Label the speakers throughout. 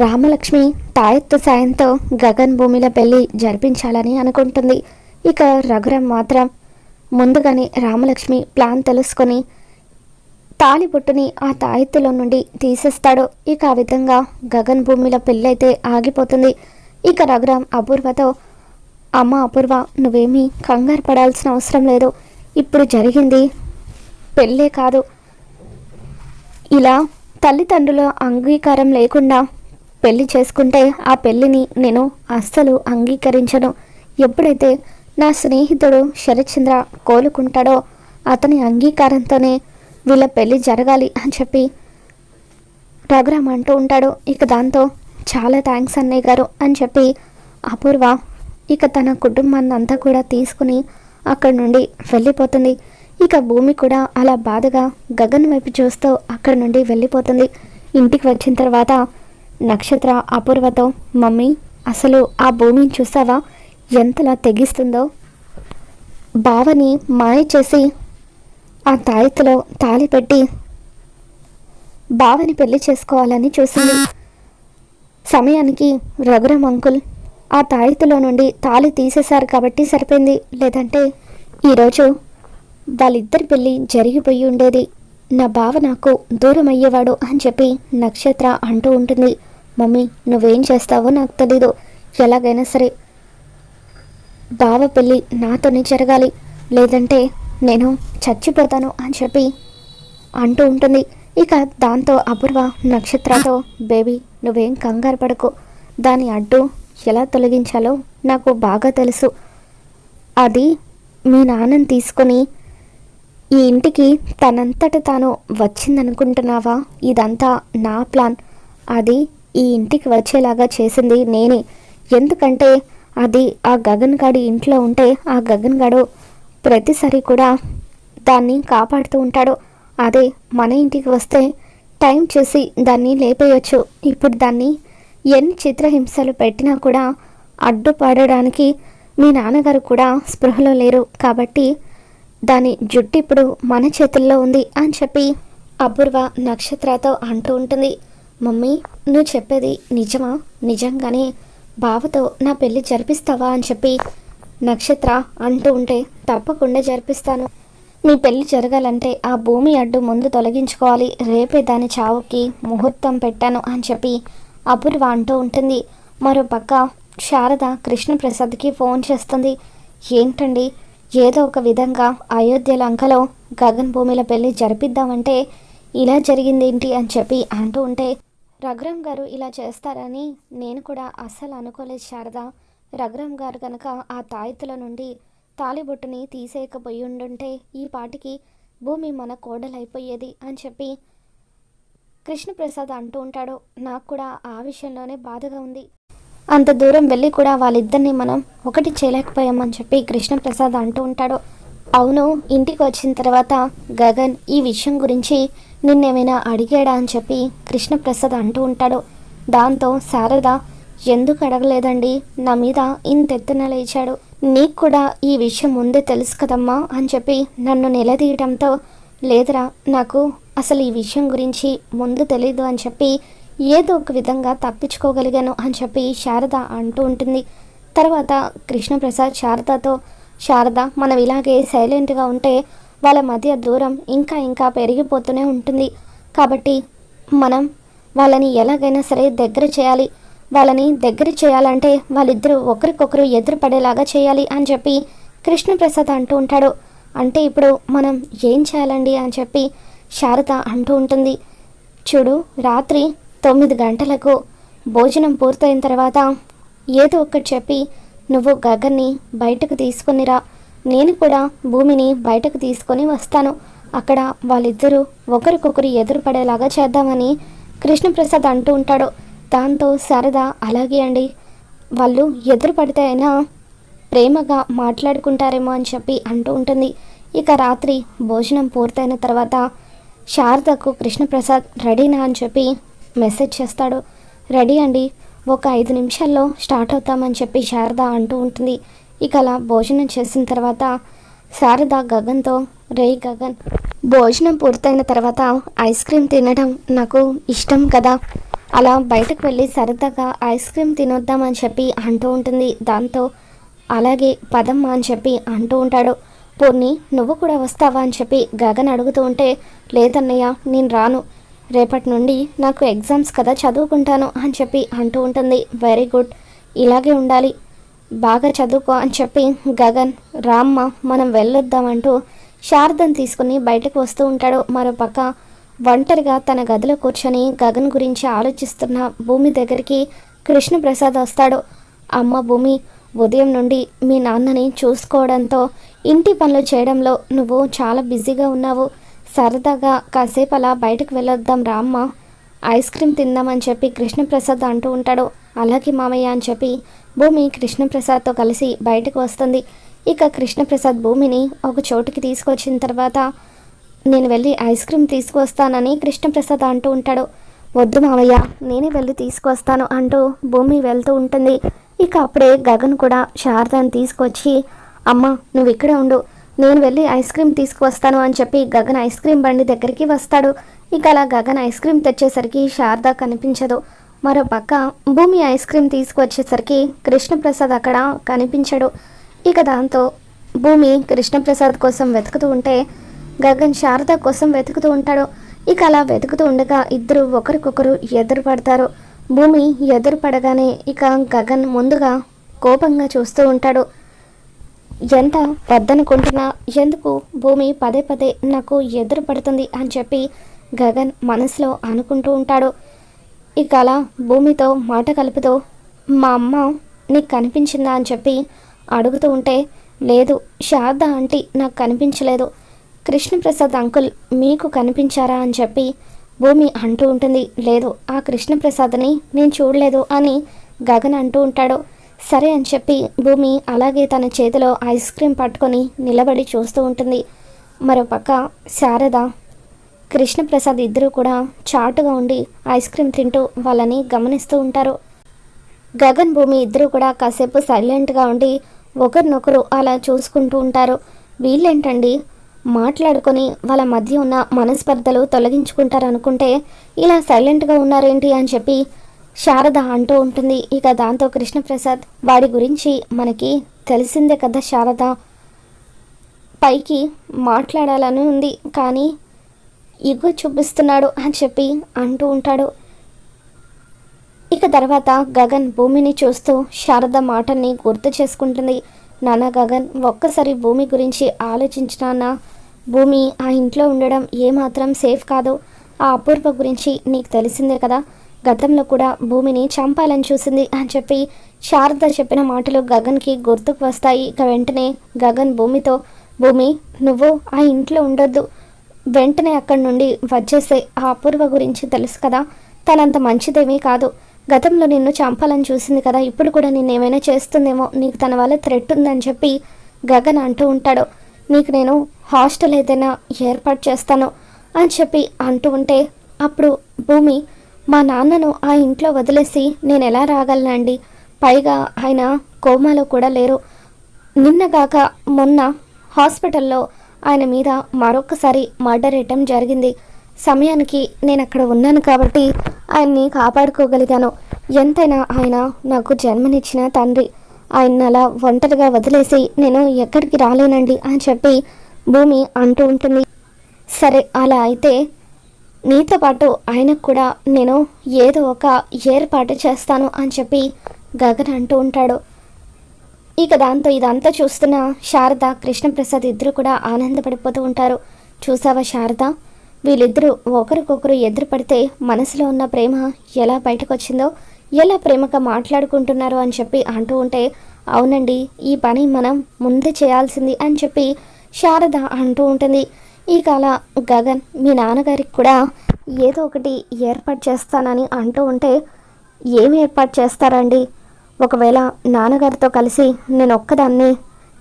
Speaker 1: రామలక్ష్మి తాయెత్తు సాయంతో గగన్ భూమిల పెళ్ళి జరిపించాలని అనుకుంటుంది. ఇక రఘురం మాత్రం ముందుగానే రామలక్ష్మి ప్లాన్ తెలుసుకొని తాలిబొట్టుని ఆ తాయెత్తులో నుండి తీసేస్తాడు. ఇక ఆ విధంగా గగన్ భూమిలో పెళ్ళైతే ఆగిపోతుంది. ఇక రఘురాం అపూర్వతో అమ్మ అపూర్వ నువ్వేమీ కంగారు పడాల్సిన అవసరం లేదు. ఇప్పుడు జరిగింది పెళ్ళే కాదు. ఇలా తల్లిదండ్రుల అంగీకారం లేకుండా పెళ్ళి చేసుకుంటే ఆ పెళ్ళిని నేను అస్సలు అంగీకరించను. ఎప్పుడైతే నా స్నేహితుడు శరత్చంద్ర కోలుకుంటాడో అతని అంగీకారంతోనే వీళ్ళ పెళ్ళి జరగాలి అని చెప్పి రఘురామ్ అంటూ ఉంటాడు. ఇక దాంతో చాలా థ్యాంక్స్ అన్నయ్య గారు అని చెప్పి అపూర్వ ఇక తన కుటుంబాన్ని అంతా కూడా తీసుకుని అక్కడి నుండి వెళ్ళిపోతుంది. ఇక భూమి కూడా అలా బాధగా గగన్ వైపు చూస్తూ అక్కడి నుండి వెళ్ళిపోతుంది. ఇంటికి వచ్చిన తర్వాత నక్షత్ర అపూర్వతో మమ్మీ అసలు ఆ భూమిని చూసావా ఎంతలా తెగిస్తుందో? బావని మాయ చేసి ఆ తాయితలో తాళి పెట్టి బావని పెళ్ళి చేసుకోవాలని చూసింది. సమయానికి రఘురామ్ అంకుల్ ఆ తాయితలో నుండి తాళి తీసేశారు కాబట్టి సరిపోయింది. లేదంటే ఈరోజు వాళ్ళిద్దరి పెళ్ళి జరిగిపోయి ఉండేది. నా బావ నాకు దూరం అయ్యేవాడు అని చెప్పి నక్షత్ర అంటూ ఉంటుంది. మమ్మీ నువ్వేం చేస్తావో నాకు తెలీదు. ఎలాగైనా సరే బావ పెళ్ళి నాతోనే జరగాలి. లేదంటే నేను చచ్చిపోతాను అని చెప్పి అంటూ ఉంటుంది. ఇక దాంతో అపూర్వ నక్షత్రతో బేబీ నువ్వేం కంగారు పడకు. దాని అడ్డు ఎలా తొలగించాలో నాకు బాగా తెలుసు. అది మీ నాన్నని తీసుకొని ఈ ఇంటికి తనంతట తాను వచ్చిందనుకుంటున్నావా? ఇదంతా నా ప్లాన్. అది ఈ ఇంటికి వచ్చేలాగా చేసింది నేనే. ఎందుకంటే అది ఆ గగన్ గాడి ఇంట్లో ఉంటే ఆ గగన్ గాడు ప్రతిసారి కూడా దాన్ని కాపాడుతూ ఉంటాడు. అదే మన ఇంటికి వస్తే టైం చూసి దాన్ని లేపేయచ్చు. ఇప్పుడు దాన్ని ఎన్ని చిత్రహింసలు పెట్టినా కూడా అడ్డుపడడానికి మీ నాన్నగారు కూడా స్పృహలో లేరు. కాబట్టి దాని జుట్టు ఇప్పుడు మన చేతుల్లో ఉంది అని చెప్పి అపూర్వ నక్షత్రతో అంటూ ఉంటుంది. మమ్మీ నువ్వు చెప్పేది నిజమా? నిజంగానే బావతో నా పెళ్ళి జరిపిస్తావా అని చెప్పి నక్షత్ర అంటూ ఉంటే తప్పకుండా జరిపిస్తాను. మీ పెళ్ళి జరగాలంటే ఆ భూమి అడ్డు ముందు తొలగించుకోవాలి. రేపే దాని చావుకి ముహూర్తం పెట్టాను అని చెప్పి అపూర్వ అంటూ ఉంటుంది. మరో పక్క శారద కృష్ణప్రసాద్కి ఫోన్ చేస్తుంది. ఏంటండి? ఏదో ఒక విధంగా అయోధ్య లంకలో గగన్ భూమిల పెళ్ళి జరిపిద్దామంటే ఇలా జరిగిందేంటి అని చెప్పి అంటూ ఉంటే రఘురామ్ గారు ఇలా చేస్తారని నేను కూడా అస్సలు అనుకోలేదు శారద. రఘురామ్ గారు కనుక ఆ తాయితుల నుండి తాలిబొట్టుని తీసేయకపోయి ఉండుంటే ఈ పాటికి భూమి మన కోడలైపోయేది అని చెప్పి కృష్ణప్రసాద్ అంటూ ఉంటాడు. నాకు కూడా ఆ విషయంలోనే బాధగా ఉంది. అంత దూరం వెళ్ళి కూడా వాళ్ళిద్దరిని మనం ఒకటి చేయలేకపోయామని చెప్పి కృష్ణప్రసాద్ అంటూ ఉంటాడు. అవును ఇంటికి వచ్చిన తర్వాత గగన్ ఈ విషయం గురించి నిన్నేమైనా అడిగాడా అని చెప్పి కృష్ణప్రసాద్ అంటూ ఉంటాడు. దాంతో శారద ఎందుకు అడగలేదండి? నా మీద ఇంతెత్తున లేచాడు. నీకు కూడా ఈ విషయం ముందే తెలుసు కదమ్మా అని చెప్పి నన్ను నిలదీయడంతో లేదురా నాకు అసలు ఈ విషయం గురించి ముందు తెలీదు అని చెప్పి ఏదో ఒక విధంగా తప్పించుకోగలిగాను అని చెప్పి శారద అంటూ ఉంటుంది. తర్వాత కృష్ణప్రసాద్ శారదతో శారద మనం ఇలాగే సైలెంట్గా ఉంటే వాళ్ళ మధ్య దూరం ఇంకా ఇంకా పెరిగిపోతూనే ఉంటుంది. కాబట్టి మనం వాళ్ళని ఎలాగైనా సరే దగ్గర చేయాలి. వాళ్ళని దగ్గర చేయాలంటే వాళ్ళిద్దరూ ఒకరికొకరు ఎదురు పడేలాగా చేయాలి అని చెప్పి కృష్ణప్రసాద్ అంటూ ఉంటాడు. అంటే ఇప్పుడు మనం ఏం చేయాలండి అని చెప్పి శారద అంటూ ఉంటుంది. చూడు రాత్రి తొమ్మిది గంటలకు భోజనం పూర్తయిన తర్వాత ఏదో ఒకటి చెప్పి నువ్వు గగన్ని బయటకు తీసుకునిరా నేను కూడా భూమిని బయటకు తీసుకొని వస్తాను. అక్కడ వాళ్ళిద్దరూ ఒకరికొకరు ఎదురుపడేలాగా చేద్దామని కృష్ణప్రసాద్ అంటూ ఉంటాడు. దాంతో శారద అలాగే అండి. వాళ్ళు ఎదురు పడితే అయినా ప్రేమగా మాట్లాడుకుంటారేమో అని చెప్పి అంటూ ఉంటుంది. ఇక రాత్రి భోజనం పూర్తయిన తర్వాత శారదకు కృష్ణప్రసాద్ రెడీనా అని చెప్పి మెసేజ్ చేస్తాడు. రెడీ అండి ఒక ఐదు నిమిషాల్లో స్టార్ట్ అవుతామని చెప్పి శారద అంటూ ఉంటుంది. ఇక అలా భోజనం చేసిన తర్వాత శారద గగన్తో రే గగన్ భోజనం పూర్తయిన తర్వాత ఐస్ క్రీమ్ తినడం నాకు ఇష్టం కదా. అలా బయటకు వెళ్ళి సరదాగా ఐస్ క్రీమ్ తినొద్దామని చెప్పి అంటూ ఉంటుంది. దాంతో అలాగే పదమ్మా అని చెప్పి అంటూ ఉంటాడు. పూర్ణి నువ్వు కూడా వస్తావా? అని చెప్పి గగన్ అడుగుతూ ఉంటే లేదన్నయ్య నేను రాను. రేపటి నుండి నాకు ఎగ్జామ్స్ కదా చదువుకుంటాను అని చెప్పి అంటూ ఉంటుంది. Very good. ఇలాగే ఉండాలి. బాగా చదువుకో అని చెప్పి గగన్ రామ్మ మనం వెళ్ళొద్దామంటూ శారదను తీసుకుని బయటకు వస్తూ ఉంటాడు. మరోపక్క ఒంటరిగా తన గదిలో కూర్చొని గగన్ గురించి ఆలోచిస్తున్న భూమి దగ్గరికి కృష్ణప్రసాద్ వస్తాడు. అమ్మ భూమి ఉదయం నుండి మీ నాన్నని చూసుకోవడంతో ఇంటి పనులు చేయడంలో నువ్వు చాలా బిజీగా ఉన్నావు. సరదాగా కాసేపు అలా బయటకు వెళ్ళొద్దాం రామ్మ. ఐస్ క్రీమ్ తిందామని చెప్పి కృష్ణప్రసాద్ అంటూ ఉంటాడు. అలాగే మామయ్య అని చెప్పి భూమి కృష్ణప్రసాద్తో కలిసి బయటకు వస్తుంది. ఇక కృష్ణప్రసాద్ భూమిని ఒక చోటుకి తీసుకొచ్చిన తర్వాత నేను వెళ్ళి ఐస్ క్రీమ్ తీసుకువస్తానని కృష్ణప్రసాద్ అంటూ ఉంటాడు. వద్దు మావయ్య నేనే వెళ్ళి తీసుకొస్తాను అంటూ భూమి వెళ్తూ ఉంటుంది. ఇక అప్పుడే గగన్ కూడా శారదాన్ని తీసుకొచ్చి అమ్మ నువ్వు ఇక్కడే ఉండు. నేను వెళ్ళి ఐస్ క్రీమ్ తీసుకువస్తాను అని చెప్పి గగన్ ఐస్ క్రీమ్ బండి దగ్గరికి వస్తాడు. ఇక అలా గగన్ ఐస్ క్రీమ్ తెచ్చేసరికి శారద కనిపించదు. మరో పక్క భూమి ఐస్ క్రీమ్ తీసుకువచ్చేసరికి కృష్ణప్రసాద్ అక్కడ కనిపించడు. ఇక దాంతో భూమి కృష్ణప్రసాద్ కోసం వెతుకుతూ ఉంటే గగన్ శారద కోసం వెతుకుతూ ఉంటాడు. ఇక అలా వెతుకుతూ ఉండగా ఇద్దరు ఒకరికొకరు ఎదురు పడతారు భూమి ఎదురు పడగానే ఇక గగన్ ముందుగా కోపంగా చూస్తూ ఉంటాడు. ఎంత వద్దనుకుంటున్నా? ఎందుకు? భూమి పదే పదే నాకు ఎదురు పడుతుంది అని చెప్పి గగన్ మనసులో అనుకుంటూ ఉంటాడు. ఇక అలా భూమితో మాట కలుపుతూ మా అమ్మ నీకు కనిపించిందా? అని చెప్పి అడుగుతూ ఉంటే లేదు శారద ఆంటీ నాకు కనిపించలేదు. కృష్ణప్రసాద్ అంకుల్ మీకు కనిపించారా? అని చెప్పి భూమి అంటూ ఉంటుంది. లేదు ఆ కృష్ణప్రసాద్ని నేను చూడలేదు అని గగన్ అంటూ ఉంటాడు. సరే అని చెప్పి భూమి అలాగే తన చేతిలో ఐస్ క్రీమ్ పట్టుకొని నిలబడి చూస్తూ ఉంటుంది. మరోపక్క శారద కృష్ణప్రసాద్ ఇద్దరూ కూడా చాటుగా ఉండి ఐస్ క్రీమ్ తింటూ వాళ్ళని గమనిస్తూ ఉంటారు. గగన్ భూమి ఇద్దరు కూడా కాసేపు సైలెంట్గా ఉండి ఒకరినొకరు అలా చూసుకుంటూ ఉంటారు. వీళ్ళేంటండి? మాట్లాడుకొని వాళ్ళ మధ్య ఉన్న మనస్పర్ధలు తొలగించుకుంటారు అనుకుంటే ఇలా సైలెంట్గా ఉన్నారేంటి అని చెప్పి శారద అంటూ ఉంటుంది. ఇక దాంతో కృష్ణప్రసాద్ వాడి గురించి మనకి తెలిసిందే కదా శారద. పైకి మాట్లాడాలని ఉంది. కానీ ఇగో చూపిస్తున్నాడు అని చెప్పి అంటూ ఉంటాడు. ఇక తర్వాత గగన్ భూమిని చూస్తూ శారద మాటల్ని గుర్తు చేసుకుంటుంది. నాన్న గగన్ ఒక్కసారి భూమి గురించి ఆలోచించినా భూమి ఆ ఇంట్లో ఉండడం ఏమాత్రం సేఫ్ కాదు. ఆ అపూర్వ గురించి నీకు తెలిసిందే కదా. గతంలో కూడా భూమిని చంపాలని చూసింది అని చెప్పి శారద చెప్పిన మాటలు గగన్కి గుర్తుకు వస్తాయి. ఇక వెంటనే గగన్ భూమితో భూమి నువ్వు ఆ ఇంట్లో ఉండొద్దు. వెంటనే అక్కడి నుండి వచ్చేసే ఆ అపూర్వ గురించి తెలుసు కదా. తనంత మంచిదేమీ కాదు. గతంలో నిన్ను చంపాలని చూసింది కదా. ఇప్పుడు కూడా నిన్నేమైనా చేస్తుందేమో నీకు తన వల్ల థ్రెట్ ఉందని చెప్పి గగన్ అంటూ ఉంటాడు. నీకు నేను హాస్టల్ ఏదైనా ఏర్పాటు చేస్తాను అని చెప్పి అంటూ ఉంటే అప్పుడు భూమి మా నాన్నను ఆ ఇంట్లో వదిలేసి నేను ఎలా రాగలనండి పైగా ఆయన కోమాలో కూడా లేరు. నిన్నగాక మొన్న హాస్పిటల్లో ఆయన మీద మరొకసారి మర్డర్ వేయటం జరిగింది. సమయానికి నేను అక్కడ ఉన్నాను కాబట్టి ఆయన్ని కాపాడుకోగలిగాను. ఎంతైనా ఆయన నాకు జన్మనిచ్చిన తండ్రి. ఆయన అలా ఒంటరిగా వదిలేసి నేను ఎక్కడికి రాలేనండి అని చెప్పి భూమి అంటూ ఉంటుంది. సరే అలా అయితే నీతో పాటు ఆయనకు కూడా నేను ఏదో ఒక ఏర్పాటు చేస్తాను అని చెప్పి గగన్ అంటూ ఉంటాడు. ఇక దాంతో ఇదంతా చూస్తున్న శారద కృష్ణప్రసాద్ ఇద్దరు కూడా ఆనందపడిపోతూ ఉంటారు. చూసావా శారద? వీళ్ళిద్దరూ ఒకరికొకరు ఎదురు పడితే మనసులో ఉన్న ప్రేమ ఎలా బయటకు వచ్చిందో ఎలా ప్రేమగా మాట్లాడుకుంటున్నారో అని చెప్పి అంటూ ఉంటే అవునండి ఈ పని మనం ముందే చేయాల్సింది అని చెప్పి శారద అంటూ ఉంటుంది. ఈ కాల గగన్ మీ నాన్నగారికి కూడా ఏదో ఒకటి ఏర్పాటు చేస్తానని అంటూ ఉంటే ఏమి ఏర్పాటు చేస్తారండి? ఒకవేళ నాన్నగారితో కలిసి నేను ఒక్కదాన్ని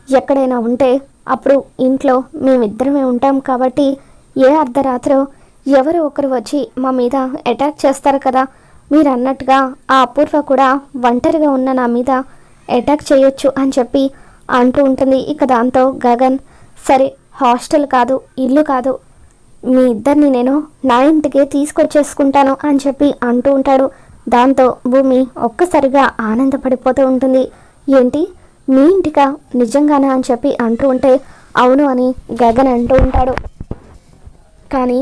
Speaker 1: ఎక్కడైనా ఉంటే అప్పుడు ఇంట్లో మేమిద్దరమే ఉంటాం కాబట్టి ఏ అర్ధరాత్రో ఎవరు ఒకరు వచ్చి మా మీద అటాక్ చేస్తారు కదా. మీరు అన్నట్టుగా ఆ అపూర్వ కూడా ఒంటరిగా ఉన్న నా మీద అటాక్ చేయొచ్చు అని చెప్పి అంటూ ఉంటుంది. ఇక దాంతో గగన్ సరే హాస్టల్ కాదు ఇల్లు కాదు. మీ ఇద్దరిని నేను నా ఇంటికి తీసుకొచ్చేసుకుంటాను అని చెప్పి అంటూ ఉంటాడు. దాంతో భూమి ఒక్కసారిగా ఆనందపడిపోతూ ఉంటుంది. ఏంటి? మీ ఇంటికా? నిజంగానా అని చెప్పి అంటూ ఉంటే అవును అని గగన్ అంటూ ఉంటాడు. కానీ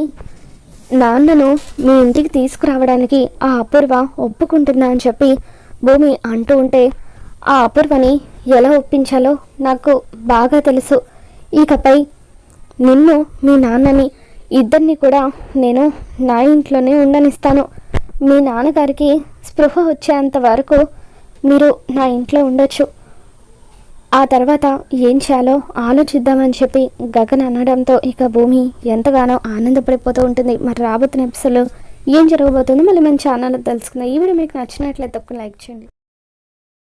Speaker 1: నాన్నను మీ ఇంటికి తీసుకురావడానికి ఆ అపూర్వ ఒప్పుకుంటుందా అని చెప్పి భూమి అంటూ ఉంటే ఆ అపూర్వని ఎలా ఒప్పించాలో నాకు బాగా తెలుసు. ఇకపై నిన్ను మీ నాన్నని ఇద్దరిని కూడా నేను నా ఇంట్లోనే ఉండనిస్తాను. మీ నాన్నగారికి స్పృహ వచ్చేంత వరకు మీరు నా ఇంట్లో ఉండొచ్చు. ఆ తర్వాత ఏం చేయాలో ఆలోచిద్దామని చెప్పి గగన్ అనడంతో ఇక భూమి ఎంతగానో ఆనందపడిపోతూ ఉంటుంది. మరి రాబోతున్న ఎపిసోడ్లో ఏం జరగబోతుందో మళ్ళీ మన ఛానల్ తెలుసుకుందాం. ఈ వీడియో మీకు నచ్చినట్లయితే ఒక లైక్ చేయండి.